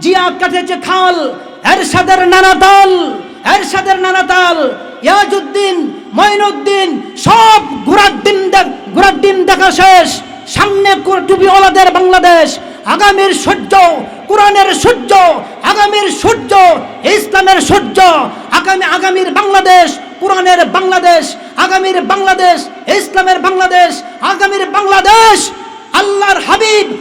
জিয়া কাটেছে খাল, এরশাদের নানা দল, এরশাদের নানা দল, ইয়াজউদ্দিন, মঈনুদ্দিন, সব গুরাদ্দিন দেখ- গুরাদ্দিন দেখা শেষ। সামনে টুপিওয়ালাদের বাংলাদেশ, আগামীর সূর্য, কোরআনের সূর্য, আগামীর সূর্য, ইসলামের সূর্য, আগামী আগামীর বাংলাদেশ, কোরআনের বাংলাদেশ, আগামীর বাংলাদেশ, ইসলামের বাংলাদেশ, আগামীর বাংলাদেশ, আল্লাহর হাবিব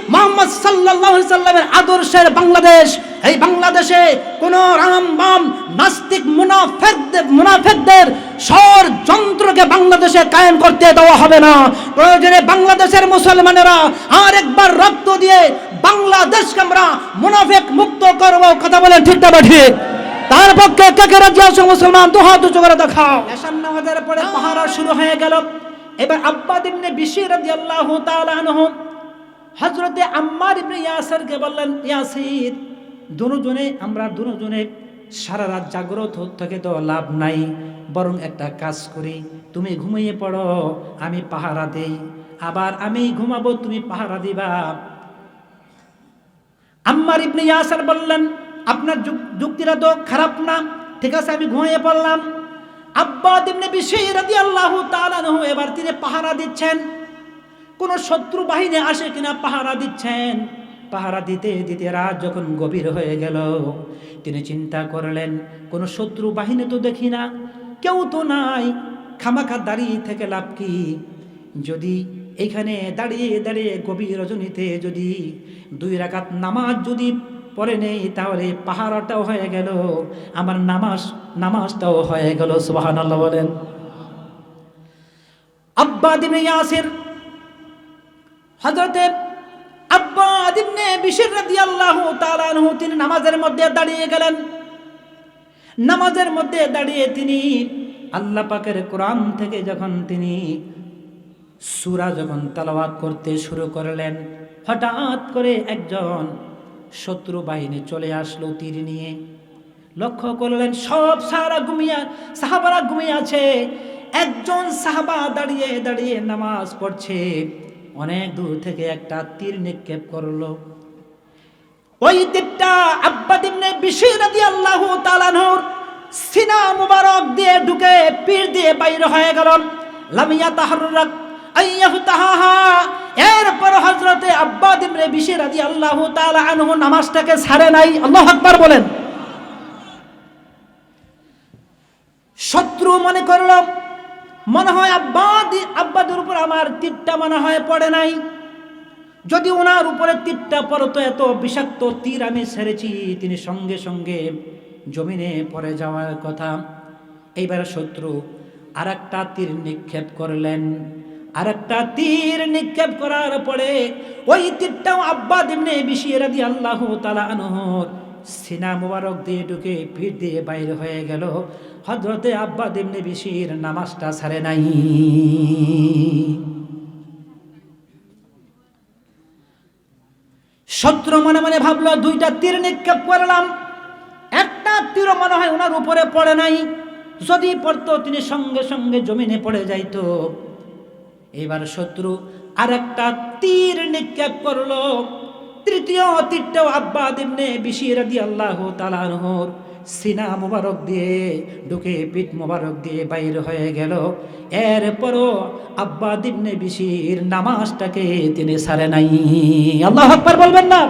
মোহাম্মদ সাল্লাল্লাহু সাল্লামের আদর্শের বাংলাদেশ। এই বাংলাদেশে কোন রাম বাম নাস্তিক মুনাফেকদের মুনাফেকদের সর যন্ত্রকে বাংলাদেশে কায়েম করতে দেওয়া হবে না। প্রয়োজনে বাংলাদেশের মুসলমানেরা আর একবার রক্ত দিয়ে বাংলাদেশকে আমরা মুনাফেক মুক্ত করব। কথা বলেন ঠিক না ঠিক? তার পক্ষে কে কে রাজি আছে মুসলমান? দু হাত উঁচু করে দেখাও। এসান নামাজের পরে পাহারা শুরু হয়ে গেল। এবার আব্বাদ ইবনে বিশির রাদিয়াল্লাহু তাআলা আনহু হযরতে আম্মার ইবনে ইয়াসিরকে বললেন, ইয়াসির, দুজনে, আমরা দুজনে সারা রাত জাগ্রত থেকে তো লাভ নাই, বরং একটা কাজ করি। তুমি ঘুমিয়ে পড়ো, আমি পাহারা দেই। আবার আমি ঘুমাবো, তুমি পাহারা দিবা। আম্মার ইবনে ইয়াসার বললেন, আপনার যুক- যুক্তিটা তো খারাপ না, ঠিক আছে, আমি ঘুমিয়ে পড়লাম। আব্বা ইবনে বিশির রাদিয়াল্লাহু তাআলা এবার তিনি পাহারা দিচ্ছেন। কোন শত্রু বাহিনী আসে কিনা পাহারা দিচ্ছেন। পাহারা দিতে দিতে রাত যখন গভীর হয়ে গেল, তিনি চিন্তা করলেন, কোন শত্রু বাহিনী তো দেখি না, কেউ তো নাই, খামাখা দাঁড়িয়ে থেকে লাভ কি? যদি এখানে দাঁড়িয়ে দাঁড়িয়ে গভীর রজনীতে যদি দুই রাকাত নামাজ যদি পরে নেই, তাহলে পাহারাটাও হয়ে গেল, আমার নামাজ, নামাজটাও হয়ে গেল, সুবহানাল্লাহ বলেন। আব্বা দিনে ইয়াসির হজরতে আব্বা ইবনে বিশির রাদিয়াল্লাহু তাআলা আনহু তিনি নামাজের মধ্যে দাঁড়িয়ে গেলেন। নামাজের মধ্যে দাঁড়িয়ে তিনি আল্লাহ পাকের কোরআন থেকে যখন তিনি সূরা যখন তালাওয়াত করতে শুরু করলেন, হঠাৎ করে একজন শত্রু বাহিনী চলে আসলো তীর নিয়ে। লক্ষ্য করলেন সব সাহারা ঘুমিয়া, সাহাবারা ঘুমিয়ে আছে। একজন সাহাবা দাঁড়িয়ে দাঁড়িয়ে নামাজ পড়ছে। অনেক দূর থেকে একটা তীর নিক্ষেপ করল। ওই তীরটা আব্বা দিবনে বিশির রাদিয়াল্লাহু তাআলা নূর সিনা মুবারক দিয়ে ঢুকে পীর দিয়ে বাইর হয়ে গেল। লামিয়া তাহাররাক এরপর হযরতে আব্বা দিবনে বিশির রাদিয়াল্লাহু তাআলা আনহু নামাজটাকে ছাড়ে নাই। আল্লাহু আকবার বলেন। শত্রু মনে করল মনে হয় আব্বাদ, আব্বাদের উপর আমার তীরটা মনে হয় পড়ে নাই। যদি ওনার উপরে তীরটা পড়তো, এত বিষাক্ত তীর আমি ছেড়েছি তিনি সঙ্গে সঙ্গে জমিনে পড়ে যাওয়ার কথা। এইবার শত্রু আর একটা তীর নিক্ষেপ করলেন। আর একটা তীর নিক্ষেপ করার পরে ওই তীরটাও আব্বা দিমনে বিশিয়ে রাদি আল্লাহ তালা আনহর সিনা মুবারক দিয়ে ঢুকে পিঠ দিয়ে বাইরে হয়ে গেল। হজরতে আব্বা দিমনে বিশির নামাজটা ছাড়ে নাই। শত্রু মনে মনে ভাবলো, দুইটা তীর নিক্ষেপ করলাম। একটা তীর মনে হয় ওনার উপরে পড়ে নাই। যদি পড়তো, তিনি সঙ্গে সঙ্গে জমিনে পড়ে যাইতো। এবার শত্রু আর একটা তীর নিক্ষেপ করল। তৃতীয় তীরটাও আব্বা দিমনে বিশির দি আল্লাহ তালানহর সিনা মোবারক দিয়ে ঢুকে পিঠ মোবারক দিয়ে বাইর হয়ে গেল। এরপরও আব্বা দিবনে বিশির নামাজটাকে তিনি সারে নাই। আল্লাহ আকবার বলবেন না।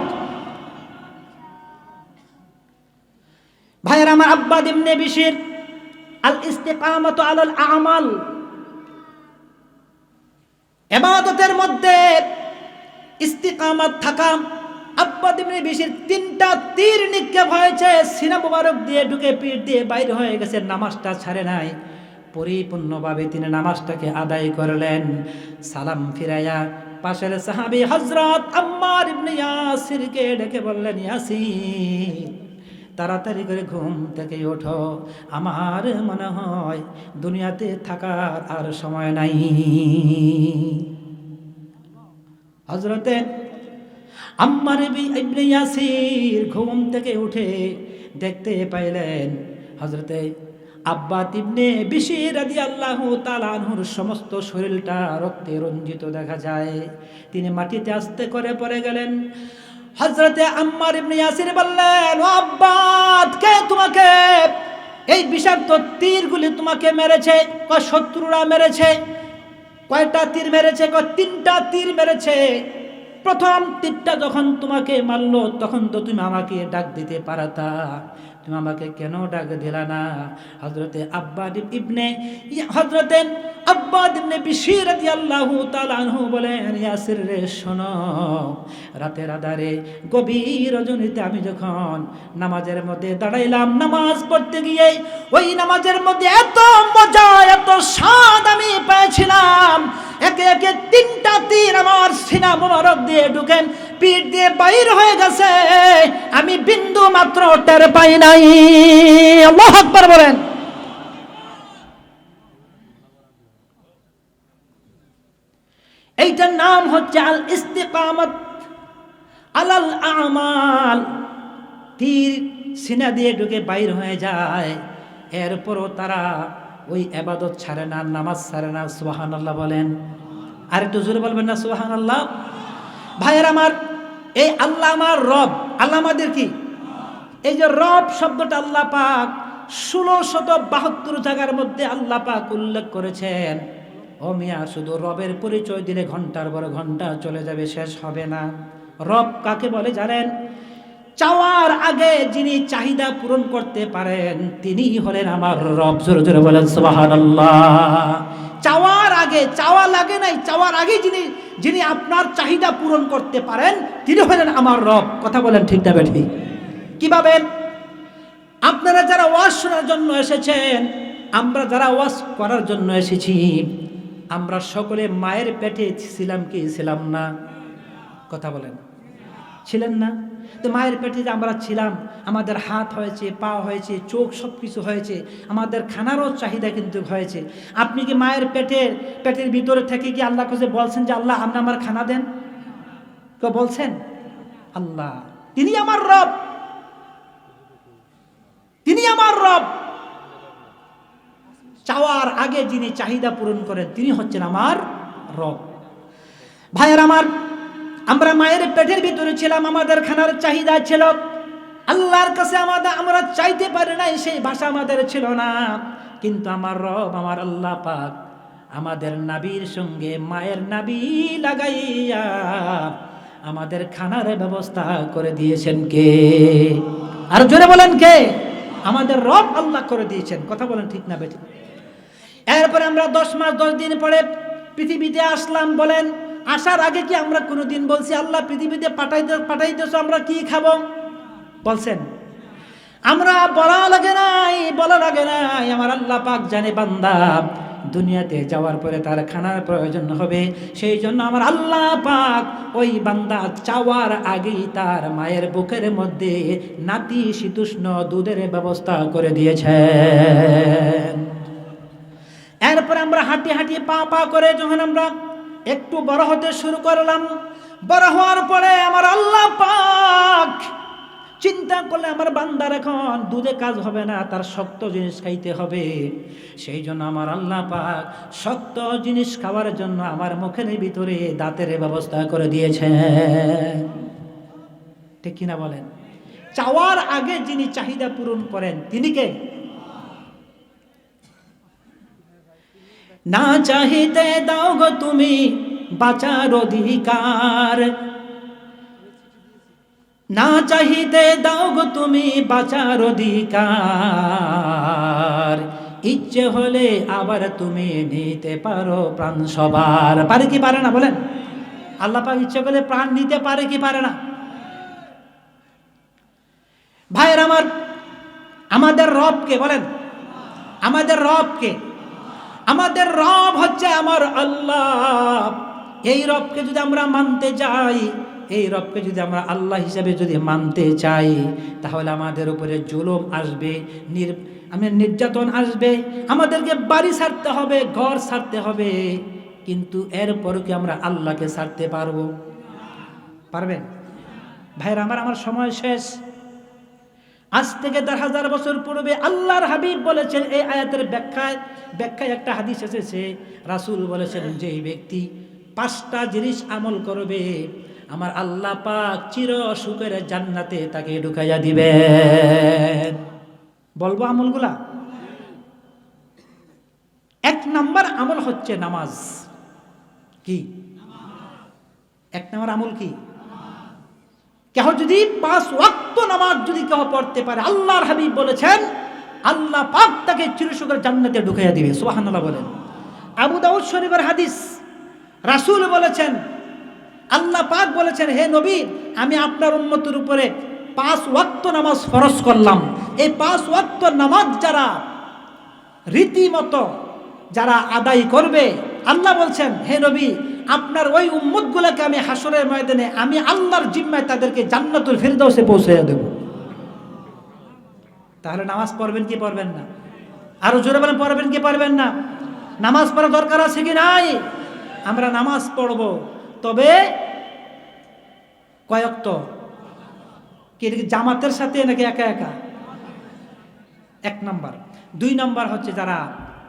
ভাইয়ের, আমার আব্বা দিমনে বিশির আল ইস্তেকামত আলাল আমাল। এবাদতের মধ্যে ইস্তিকামাত থাকা আব্বা দিমনি বিশির তিনটা তীর নিক্ষেপ হয়েছে, সিনা মুবারক দিয়ে ঢুকে পিঠ দিয়ে বাইরে হয়ে গেছে, নামাজটা ছাড়ে নাই। পরিপূর্ণভাবে তিনি নামাজটাকে আদায় করলেন। সালাম ফিরাইয়া পাশের সাহাবী হজরত আম্মার ইবনে ইয়াসিরকে ডেকে বললেন, ইয়াসির, তাড়াতাড়ি করে ঘুম থেকে ওঠো। আমার মনে হয় দুনিয়াতে থাকার আর সময় নাই। হজরতে আম্মার ইবনে ইয়াসির ঘুম থেকে উঠে দেখতে পাইলেন হজরতে আব্বা তিবনে বিশির আদি আল্লাহ তালানহুর সমস্ত শরীরটা রক্তে রঞ্জিত দেখা যায়। তিনি মাটিতে আস্তে করে পড়ে গেলেন। হজরতে আম্মার ইবনে ইয়াসির বললেন, ও আব্বাদ কে তোমাকে? এই বিষাক্ত তীরগুলি তোমাকে মেরেছে, কয় শত্রুরা মেরেছে, কয়টা তীর মেরেছে, কয় তিনটা তীর মেরেছে প্রথম তীরটা যখন তোমাকে মারলো, তখন তো তুমি আমাকে ডাক দিতে পারতা। তুমি আমাকে কেন ডাক দিলা না? হজরতে আব্বা ইবনে হজরতে আব্বা ইবনে বিশির রাদিয়াল্লাহু তাআলা আনহু বলেন ইয়াসির রে, শোনো। রাতের আধারে গভীর রজনীতে আমি যখন নামাজের মধ্যে দাঁড়াইলাম, নামাজ পড়তে গিয়ে ওই নামাজের মধ্যে এত মজা, এত স্বাদ আমি পেয়েছিলাম। একে একে তিনটা তীর আমার সিনা মোবারক দিয়ে ঢুকেন পিঠ দিয়ে বাইর হয়ে গেছে। আমি বিন্দু মাত্র টের পাই নাই। আল্লাহু আকবার বলেন। এইটার নাম হচ্ছে আল ইস্তিকামত আলাল আমাল। তীর সিনা দিয়ে ঢুকে বাইর হয়ে যায়। এরপরও তারা ওই আবাদত ছাড়ে না, নামাজ ছাড়ে না সুবাহান আল্লাহ বলেন। আর একটু জোরে বলবেন না সুবাহান আল্লাহ ভাইয়ের আমার, এই আল্লাহ আমার রব, আল্লাহ আমাদের কি? এই যে রব শব্দটা আল্লাহ পাক ষোলো শত বাহাত্তর জায়গার মধ্যে আল্লাহ পাক উল্লেখ করেছেন। ও মিয়া, শুধু রবের পরিচয় দিলে ঘণ্টার পর ঘণ্টা চলে যাবে, শেষ হবে না। রব কাকে বলে জানেন? চাওয়ার আগে যিনি চাহিদা পূরণ করতে পারেন, তিনি হলেন আমার রব। জোরে জোরে বলেন, সুবহানাল্লাহ। চাওয়ার আগে, চাওয়া লাগে নাই, চাওয়ার আগে যিনি যিনি আপনার চাহিদা পূরণ করতে পারেন, তিনি হলেন আমার রব। কথা বলেন ঠিক না ঠিক কীভাবে? আপনারা যারা ওয়াজ শোনার জন্য এসেছেন, আমরা যারা ওয়াজ করার জন্য এসেছি, আমরা সকলে মায়ের পেটে ছিলাম কি? ছিলাম না। কথা বলেন। ছিলেন না? তো মায়ের পেটে যে আমরা ছিলাম, আমাদের হাত হয়েছে, পা হয়েছে, চোখ সব কিছু হয়েছে, আমাদের খানারও চাহিদা কিন্তু হয়েছে। আপনি কি মায়ের পেটের পেটের ভিতরে থেকে কি আল্লাহ কাছে বলছেন যে, আল্লাহ, আপনি আমার খানা দেন? কেউ বলছেন? আল্লাহ, তিনি আমার রব। তিনি আমার রব। চাওয়ার আগে যিনি চাহিদা পূরণ করেন, তিনি হচ্ছেন আমার রব। ভাইয়ের, আমার আমরা মায়ের পেটের ভিতরে ছিলাম, আমাদের খানার চাহিদা ছিল। আল্লাহর কাছে আমাদের, আমরা চাইতে পারি নাই, সেই ভাষা আমাদের ছিল না। কিন্তু আমার রব, আমার আল্লাহ পাক আমাদের নাবির সঙ্গে মায়ের নাবি লাগাইয়া আমাদের খানার ব্যবস্থা করে দিয়েছেন কে? আর জোরে বলেন কে? আমাদের রব আল্লাহ করে দিয়েছেন। কথা বলেন ঠিক না বেঠিক। এরপরে আমরা দশ মাস, দশ দিন পরে পৃথিবীতে আসলাম, বলেন আসার আগে কি আমরা কোনোদিন বলছি, আল্লাহ পৃথিবীতে পাঠাইতে পাঠাইতেছ আমরা কি খাব? বলছেন, আমরা বলা লাগে নাই, বলা লাগে নাই, আমার আল্লাহ পাক জানে বান্দা, দুনিয়াতে যাওয়ার পরে তার খানার প্রয়োজন হবে, সেই জন্য আমার আল্লাহ পাক ওই বান্দা চাওয়ার আগেই তার মায়ের বুকের মধ্যে নাতি শীতুষ্ণ দুধের ব্যবস্থা করে দিয়েছেন। এরপর আমরা হাঁটি হাঁটি পা পা করে যখন আমরা একটু বড় হতে শুরু করলাম। বড় হওয়ার পরে আমার আল্লাহ পাক চিন্তা করলে আমার বান্দার এখন দুধে কাজ হবে না, তার শক্ত জিনিস খাইতে হবে। সেই জন্য আমার আল্লাহ পাক শক্ত জিনিস খাওয়ার জন্য আমার মুখের ভিতরে দাঁতের ব্যবস্থা করে দিয়েছে ঠিক কিনা বলেন? চাওয়ার আগে যিনি চাহিদা পূরণ করেন, তিনি কে? না চাহিতে দাও গো তুমি বাঁচার অধিকার। না চাহিতে দাও গো তুমি বাঁচার অধিকার। ইচ্ছে হলে আবার তুমি নিতে পারো প্রাণ সবার। পারে কি পারে না বলেন? আল্লাহ পাক ইচ্ছে করলে প্রাণ নিতে পারে কি পারে না? ভাইয়ের আমার, আমাদের রবকে বলেন। আমাদের রবকে আমাদের রব হচ্ছে আমার আল্লাহ। এই রবকে যদি আমরা মানতে যাই এই রবকে যদি আমরা আল্লাহ হিসাবে যদি মানতে চাই, তাহলে আমাদের উপরে জুলুম আসবে, নির আমি নির্যাতন আসবে, আমাদেরকে বাড়ি ছাড়তে হবে, ঘর ছাড়তে হবে। কিন্তু এরপর কি আমরা আল্লাহকে ছাড়তে পারব? পারবেন? ভাইরা, আমার আমার সময় শেষ। আজ থেকে দেড় হাজার বছর পূর্বে আল্লাহর হাবিব বলেছেন, এই আয়াতের ব্যাখ্যায় ব্যাখ্যায় একটা হাদিস এসেছে। রাসূল বলেছেন, যে এই ব্যক্তি পাঁচটা জিনিস আমল করবে, আমার আল্লাহ পাক চির সুখের জান্নাতে তাকে ঢুকাইয়া দিবেন। বলব আমলগুলা? এক নাম্বার আমল হচ্ছে নামাজ। কি? এক নাম্বার আমল কি? কেহ যদি পাঁচ ওয়াক্ত নামাজ যদি কেহ পড়তে পারে, আল্লাহর হাবিব বলেছেন, আল্লাহ পাক তাকে চিরসুখের জান্নাতে ঢুকাইয়া দিবে। সুবহানাল্লাহ বলেন। আবু দাউদ শরীফের হাদিস, রাসূল বলেছেন, আল্লাহ পাক বলেছেন, হে নবী, আমি আপনার উম্মতের উপরে পাঁচ ওয়াক্ত নামাজ ফরজ করলাম। এই পাঁচ ওয়াক্ত নামাজ যারা রীতিমতো যারা আদায় করবে, আল্লাহ বলছেন, হে নবী আপনার ওই উম্মতগুলোকে আমি হাসরের ময়দানে, আমি আল্লাহর জিম্মায় তাদেরকে জান্নাতুল ফিরদৌসে পৌঁছে দেব। তাহলে নামাজ পড়বেন কি পড়বেন না? আরও জোরে বলেন, পড়বেন কি পারবেন না? নামাজ পড়া দরকার আছে কি নাই? আমরা নামাজ পড়ব। তবে কয়েকত কি জামাতের সাথে নাকি একা একা? এক নাম্বার। দুই নাম্বার হচ্ছে যারা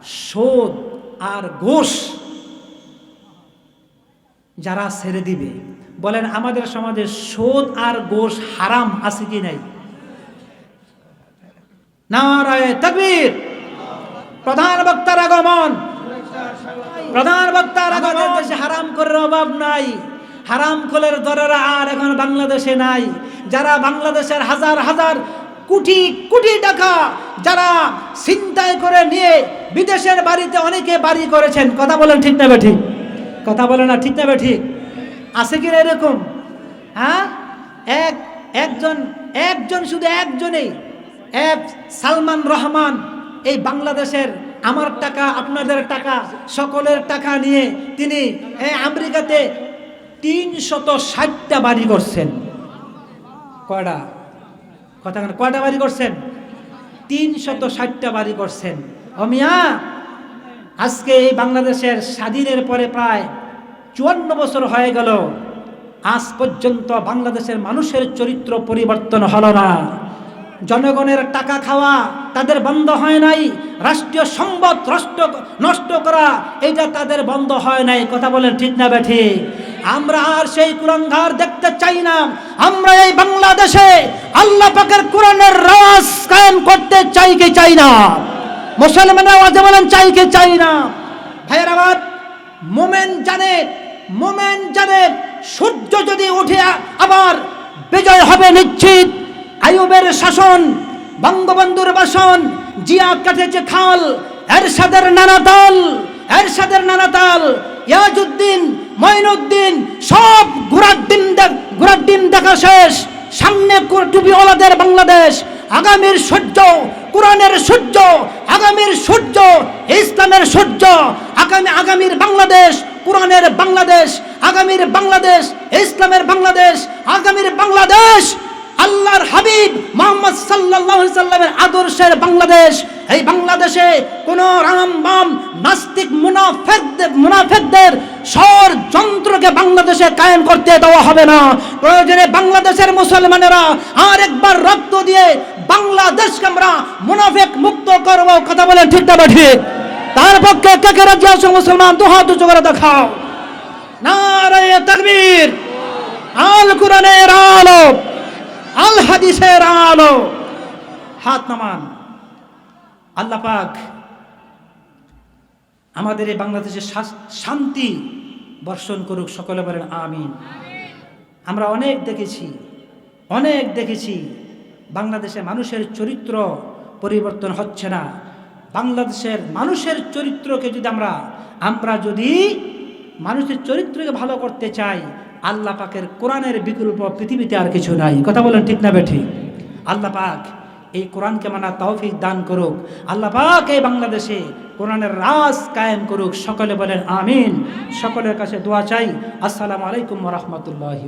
সোদ আর ঘোষ যারা ছেড়ে দিবে। বলেন আমাদের সমাজে সোদ আর গোশ হারাম আছে কি নাই? নারায় তকবীর। প্রধান বক্তার আগমন। প্রধান বক্তার আগমন। দেশে হারাম করার অভাব নাই। হারাম খোলের দরেরা আর এখন বাংলাদেশে নাই। যারা বাংলাদেশের হাজার হাজার কোটি কোটি টাকা যারা চিন্তায় করে নিয়ে বিদেশের বাড়িতে অনেকে বাড়ি করেছেন কথা বলেন ঠিক না ঠিক? কথা বলে না, ঠিক না ঠিক? আছে কি না এরকম? হ্যাঁ? এক, একজন একজন শুধু একজনেই। এক সালমান রহমান, এই বাংলাদেশের আমার টাকা, আপনাদের টাকা, সকলের টাকা নিয়ে তিনি আমেরিকাতে তিনশত ষাটটা বাড়ি করছেন। কয়টা? কথা কয়টা বাড়ি করছেন? তিনশত ষাটটা বাড়ি করছেন। অমিয়া আজকে এই বাংলাদেশের স্বাধীনের পরে প্রায় চুয়ান্ন বছর হয়ে গেল। আজ পর্যন্ত বাংলাদেশের মানুষের চরিত্র পরিবর্তন হলো না। জনগণের টাকা খাওয়া তাদের বন্ধ হয় নাই। রাষ্ট্রীয় সম্পদ নষ্ট নষ্ট করা, এটা তাদের বন্ধ হয় নাই। কথা বলেন ঠিক না বেঠি? আমরা আর সেই কুরঙ্গার দেখতে চাই না। আমরা এই বাংলাদেশে আল্লাহ পাকের কোরআনের রাজ কায়েম করতে চাই কি চাই না? মুসলমানরা আওয়াজে বলেন, চাই কি চাই না। ভাইয়ের আবার, মোমেন জানে মোমেন জানে, সূর্য যদি উঠে আবার বিজয় হবে নিশ্চিত। আয়ুবের শাসন, বঙ্গবন্ধুর বাসন, জিয়া কাটেছে খাল, এরশাদের নানা দল এরশাদের নানা দল ইয়াজউদ্দিন, মঈনুদ্দিন, সব ঘোরার দেখ ঘোরার দেখা শেষ। সামনে টুপিওয়ালাদের বাংলাদেশ আগামীর সূর্য, কোরআনের সূর্য, আগামীর সূর্য, ইসলামের সূর্য, আগামী আগামীর বাংলাদেশ, কোরআনের বাংলাদেশ, আগামীর বাংলাদেশ, ইসলামের বাংলাদেশ, আগামীর বাংলাদেশ, আল্লাহর হাবিব মোহাম্মদ আলাইহি সাল্লামের আদর্শের বাংলাদেশ। এই বাংলাদেশে কোন রাম বাম নাস্তিক মুনাফেকদের মুনাফেকদের স্বর যন্ত্রকে বাংলাদেশে কায়েম করতে দেওয়া হবে না। প্রয়োজনে বাংলাদেশের মুসলমানেরা আর একবার রক্ত দিয়ে বাংলাদেশকে আমরা মুনাফেক মুক্ত করব, কথা বলে ঠিক না তার পক্ষে কে কে রাজ্য মুসলমান? দু হাত উঁচু করে দেখাও। নারায়ে তাকবীর। আল কোরআনের আলো। আল হাদিসের আলো। হাত নামান। আল্লাহ পাক আমাদের এই বাংলাদেশে শান্তি বর্ষণ করুক, সকলে বলেন আমিন। আমরা অনেক দেখেছি অনেক দেখেছি। বাংলাদেশে মানুষের চরিত্র পরিবর্তন হচ্ছে না। বাংলাদেশের মানুষের চরিত্রকে যদি আমরা আমরা যদি মানুষের চরিত্রকে ভালো করতে চাই, আল্লাহ পাকের কোরআনের বিকল্প পৃথিবীতে আর কিছু নাই। কথা বলেন ঠিক না বেঠি? আল্লাহ পাক এই কোরআনকে মানা তৌফিক দান করুক। আল্লাহ পাক এই বাংলাদেশে কোরআনের রাজ কায়েম করুক। সকলে বলেন আমিন। সকলের কাছে দোয়া চাই। আসসালামু আলাইকুম রহমতুল্লাহ